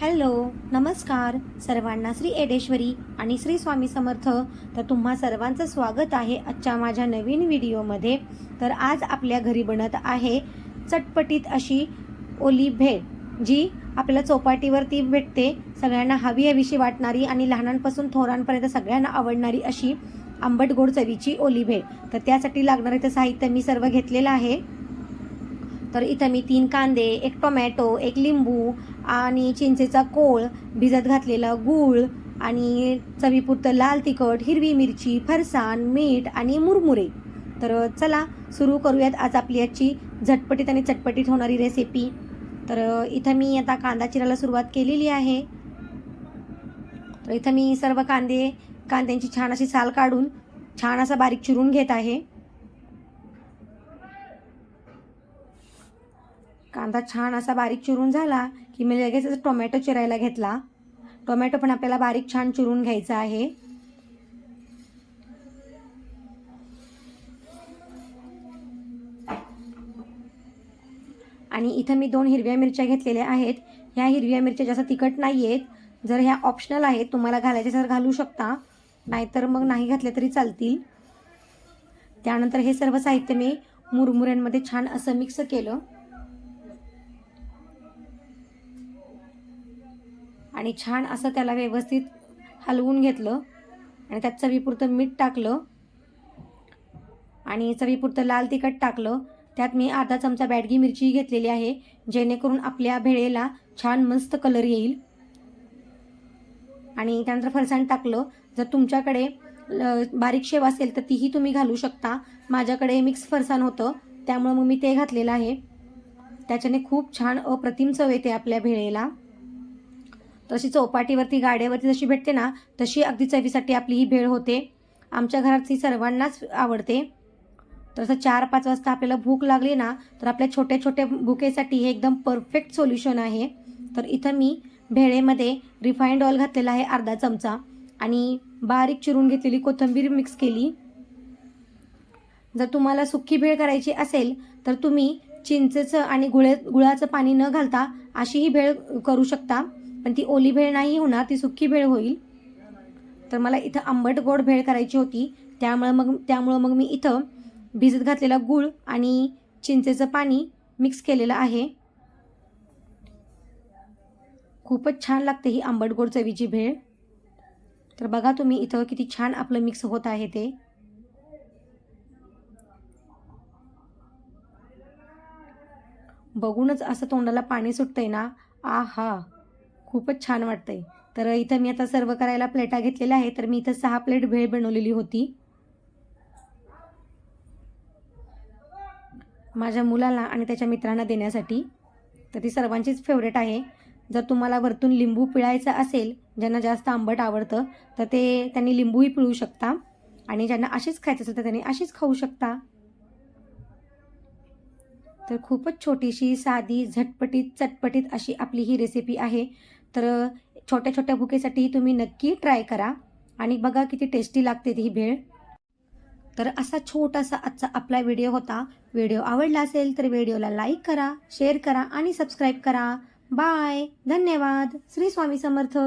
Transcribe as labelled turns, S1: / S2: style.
S1: Hello नमस्कार. सर्वांना श्री एडेश्वरी आणि श्री स्वामी समर्थ. तर तुम्हा सर्वांचं स्वागत आहे आजच्या माझ्या नवीन व्हिडिओमध्ये. तर आज आपल्या घरी बनत आहे चटपटीत अशी ओली भेळ जी आपल्याला चौपाटीवरती भेटते. सगळ्यांना हवी हवीशी वाटणारी आणि लहानांपासून थोरांपर्यंत सगळ्यांना आवडणारी अशी आंबट गोड चवीची ओली भेळ. तर त्यासाठी लागणारे ते साहित्य मी सर्व घेतलेलं आहे. तर इथं मी तीन कांदे एक टोमॅटो एक लिंबू आणि चिंचेचा कोळ भिजत घातलेला गूळ आणि चवीपुरतं लाल तिखट हिरवी मिरची फरसाण मीठ आणि मुरमुरे. तर चला सुरू करूयात आज आपली याची झटपटीत आणि चटपटीत होणारी रेसिपी तर इथं मी आता कांदा चिरायला सुरुवात केलेली आहे. तर इथं मी सर्व कांदे कांद्यांची छान अशी साल काढून छान असा बारीक चिरून घेत आहे. कांदा छान असा बारीक चिरून झाला की मी लगेच टोमॅटो चिरायला घेतला. टोमॅटो पण आपल्याला बारीक छान चिरून घ्यायचा आहे. आणि इथं मी दोन हिरव्या मिरच्या घेतलेल्या आहेत. ह्या हिरव्या मिरच्या जास्त तिखट नाही आहेत जर ह्या ऑप्शनल आहेत तुम्हाला घालायचे तर घालू शकता. नाहीतर मग नाही घातल्या तरी चालतील. त्यानंतर हे सर्व साहित्य मी मुरमुऱ्यांमध्ये छान असं मिक्स केलं. आणि छान असं त्याला व्यवस्थित हलवून घेतलं. आणि त्यात चवीपुरतं मीठ टाकलं. आणि चवीपुरतं लाल तिखट टाकलं. त्यात मी अर्धा चमचा बॅडगी मिरची घेतलेली आहे जेणेकरून आपल्या भेळेला छान मस्त कलर येईल. आणि त्यानंतर फरसाण टाकलं. जर तुमच्याकडे ल- बारीक शेव असेल तर तीही तुम्ही घालू शकता. माझ्याकडे मिक्स फरसाण होतं. त्यामुळं मग मी ते घातलेलं आहे. त्याच्याने खूप छान अप्रतिम चव येते आपल्या भेळेला. तशी चौपाटीवरती गाड्यावरती जशी भेटते ना तशी अगदी चवीसाठी आपली ही भेळ होते. आमच्या घरात ही सर्वांनाच आवडते. तर असं चार पाच वाजता आपल्याला भूक लागली ना तर आपल्या छोट्या छोट्या भुकेसाठी हे एकदम परफेक्ट सोल्युशन आहे. तर इथं मी भेळेमध्ये रिफाईंड ऑइल घातलेला आहे अर्धा चमचा आणि बारीक चिरून घेतलेली कोथिंबीर मिक्स केली. जर तुम्हाला सुक्की भेळ करायची असेल तर तुम्ही चिंचेचं आणि गुळे गुळाचं पाणी न घालता अशी ही भेळ करू शकता. पण ती ओली भेळ नाही होणार ती सुक्की भेळ होईल. तर मला इथं आंबट गोड भेळ करायची होती. त्यामुळं मग त्यामुळं मग मी इथं भिजत घातलेला गूळ आणि चिंचेचं पाणी मिक्स केलेलं आहे. खूपच छान लागते ही आंबट गोड चवीची भेळ. तर बघा तुम्ही इथं किती छान आपलं मिक्स होत आहे ते. बघूनच असं तोंडाला पाणी सुटतंय ना. आ हा खूपच छान वाटतंय. तर इथं मी आता सर्व करायला प्लेटा घेतलेल्या आहे तर मी इथं सहा प्लेट भेळ बनवलेली होती. माझ्या मुलाला आणि त्याच्या मित्रांना देण्यासाठी. तर ती सर्वांचीच फेवरेट आहे. जर तुम्हाला वरतून लिंबू पिळायचं असेल ज्यांना जास्त आंबट आवडतं तर ते त्यांनी लिंबूही पिळू शकता. आणि ज्यांना अशीच खायचं असेल तर त्यांनी अशीच खाऊ शकता. तर खूपच छोटीशी साधी झटपटीत चटपटीत अशी आपली ही रेसिपी आहे. तर छोट्या छोट्या भुकेसाठी तुम्ही नक्की ट्राय करा. आणि बघा किती टेस्टी लागते ती ही भेळ. तर असा छोटासा आजचा आपला व्हिडिओ होता. व्हिडिओ आवडला असेल तर व्हिडिओला लाईक करा शेअर करा आणि सबस्क्राईब करा. बाय धन्यवाद. श्री स्वामी समर्थ.